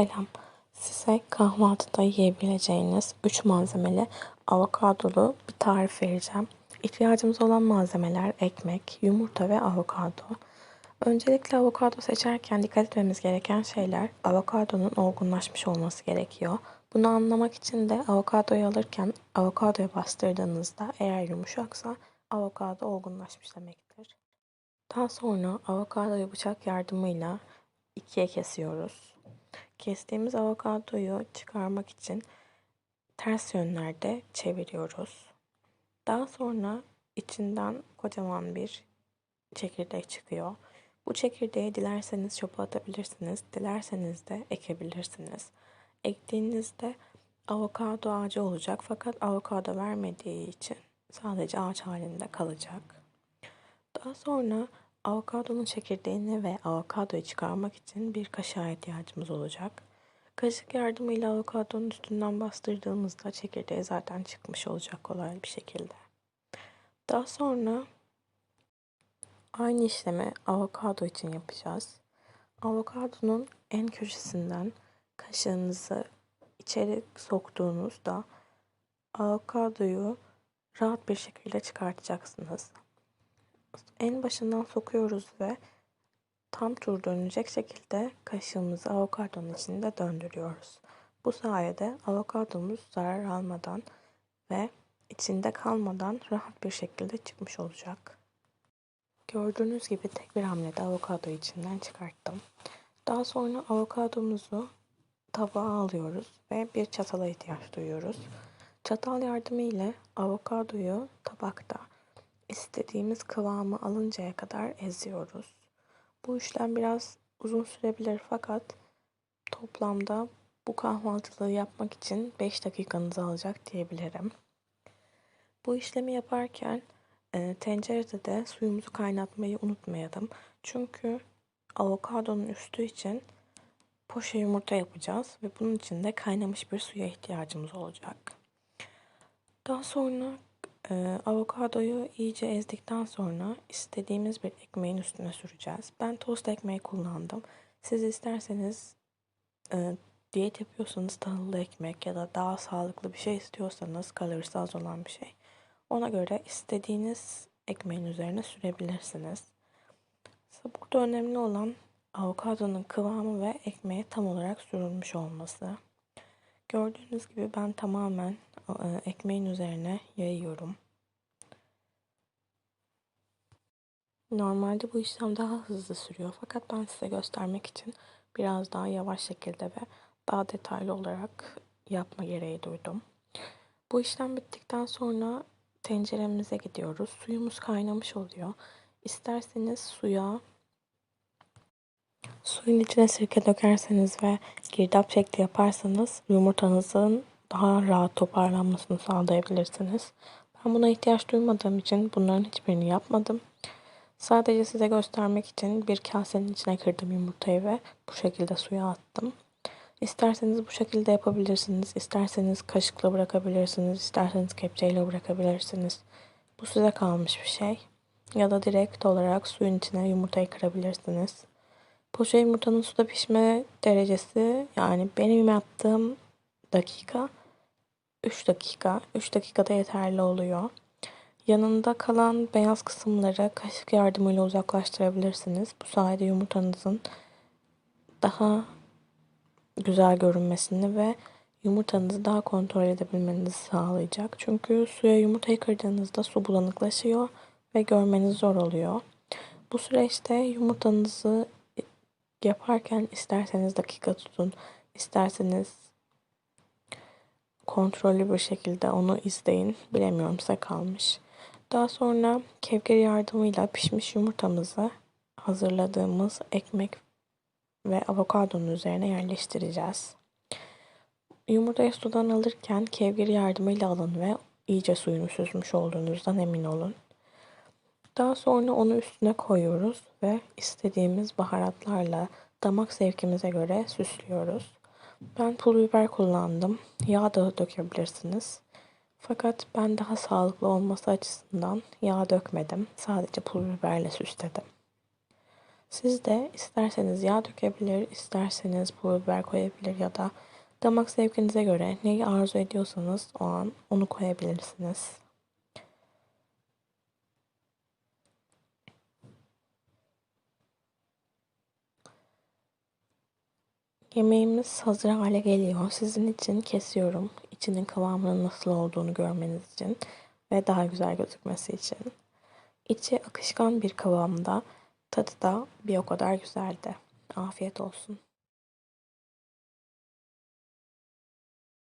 Selam. Size kahvaltıda yiyebileceğiniz 3 malzemeli avokadolu bir tarif vereceğim. İhtiyacımız olan malzemeler ekmek, yumurta ve avokado. Öncelikle avokado seçerken dikkat etmemiz gereken şeyler avokadonun olgunlaşmış olması gerekiyor. Bunu anlamak için de avokadoyu alırken avokadoya bastırdığınızda eğer yumuşaksa avokado olgunlaşmış demektir. Daha sonra avokadoyu bıçak yardımıyla ikiye kesiyoruz. Kestiğimiz avokadoyu çıkarmak için ters yönlerde çeviriyoruz. Daha sonra içinden kocaman bir çekirdek çıkıyor. Bu çekirdeği dilerseniz çöpe atabilirsiniz, dilerseniz de ekebilirsiniz. Ektiğinizde avokado ağacı olacak fakat avokado vermediği için sadece ağaç halinde kalacak. Daha sonra Avokadonun çekirdeğini ve avokadoyu çıkarmak için bir kaşığa ihtiyacımız olacak. Kaşık yardımıyla avokadonun üstünden bastırdığımızda çekirdeği zaten çıkmış olacak kolay bir şekilde. Daha sonra aynı işlemi avokado için yapacağız. Avokadonun en köşesinden kaşığınızı içeri soktuğunuzda avokadoyu rahat bir şekilde çıkartacaksınız en başından sokuyoruz ve tam tur dönecek şekilde kaşığımızı avokadonun içinde döndürüyoruz. Bu sayede avokadomuz zarar almadan ve içinde kalmadan rahat bir şekilde çıkmış olacak. Gördüğünüz gibi tek bir hamlede avokado içinden çıkarttım. Daha sonra avokadomuzu tabağa alıyoruz ve bir çatala ihtiyaç duyuyoruz. Çatal yardımı ile avokadoyu tabakta istediğimiz kıvamı alıncaya kadar eziyoruz. Bu işlem biraz uzun sürebilir fakat toplamda bu kahvaltılığı yapmak için 5 dakikanızı alacak diyebilirim. Bu işlemi yaparken e, tencerede de suyumuzu kaynatmayı unutmayalım. Çünkü avokadonun üstü için poşe yumurta yapacağız ve bunun için de kaynamış bir suya ihtiyacımız olacak. Daha sonra ee, avokadoyu iyice ezdikten sonra istediğimiz bir ekmeğin üstüne süreceğiz. Ben tost ekmeği kullandım. Siz isterseniz e, diyet yapıyorsanız tahıllı ekmek ya da daha sağlıklı bir şey istiyorsanız kalorisi az olan bir şey. Ona göre istediğiniz ekmeğin üzerine sürebilirsiniz. Burada önemli olan avokadonun kıvamı ve ekmeğe tam olarak sürülmüş olması. Gördüğünüz gibi ben tamamen e, ekmeğin üzerine yayıyorum. Normalde bu işlem daha hızlı sürüyor fakat ben size göstermek için biraz daha yavaş şekilde ve daha detaylı olarak yapma gereği duydum. Bu işlem bittikten sonra tenceremize gidiyoruz. Suyumuz kaynamış oluyor. İsterseniz suya Suyun içine sirke dökerseniz ve girdap şekli yaparsanız yumurtanızın daha rahat toparlanmasını sağlayabilirsiniz. Ben buna ihtiyaç duymadığım için bunların hiçbirini yapmadım. Sadece size göstermek için bir kasenin içine kırdım yumurtayı ve bu şekilde suya attım. İsterseniz bu şekilde yapabilirsiniz. İsterseniz kaşıkla bırakabilirsiniz. İsterseniz kepçeyle bırakabilirsiniz. Bu size kalmış bir şey. Ya da direkt olarak suyun içine yumurtayı kırabilirsiniz. Poşe yumurtanın suda pişme derecesi yani benim yaptığım dakika 3 dakika. 3 dakikada yeterli oluyor. Yanında kalan beyaz kısımları kaşık yardımıyla uzaklaştırabilirsiniz. Bu sayede yumurtanızın daha güzel görünmesini ve yumurtanızı daha kontrol edebilmenizi sağlayacak. Çünkü suya yumurtayı kırdığınızda su bulanıklaşıyor ve görmeniz zor oluyor. Bu süreçte yumurtanızı yaparken isterseniz dakika tutun, isterseniz kontrollü bir şekilde onu izleyin. Bilemiyorum size kalmış. Daha sonra kevgir yardımıyla pişmiş yumurtamızı hazırladığımız ekmek ve avokadonun üzerine yerleştireceğiz. Yumurtayı sudan alırken kevgir yardımıyla alın ve iyice suyunu süzmüş olduğunuzdan emin olun. Daha sonra onu üstüne koyuyoruz ve istediğimiz baharatlarla damak zevkimize göre süslüyoruz. Ben pul biber kullandım. Yağ da dökebilirsiniz. Fakat ben daha sağlıklı olması açısından yağ dökmedim. Sadece pul biberle süsledim. Siz de isterseniz yağ dökebilir, isterseniz pul biber koyabilir ya da damak zevkinize göre neyi arzu ediyorsanız o an onu koyabilirsiniz. Yemeğimiz hazır hale geliyor. Sizin için kesiyorum. İçinin kıvamının nasıl olduğunu görmeniz için ve daha güzel gözükmesi için. İçi akışkan bir kıvamda, tadı da bir o kadar güzeldi. Afiyet olsun.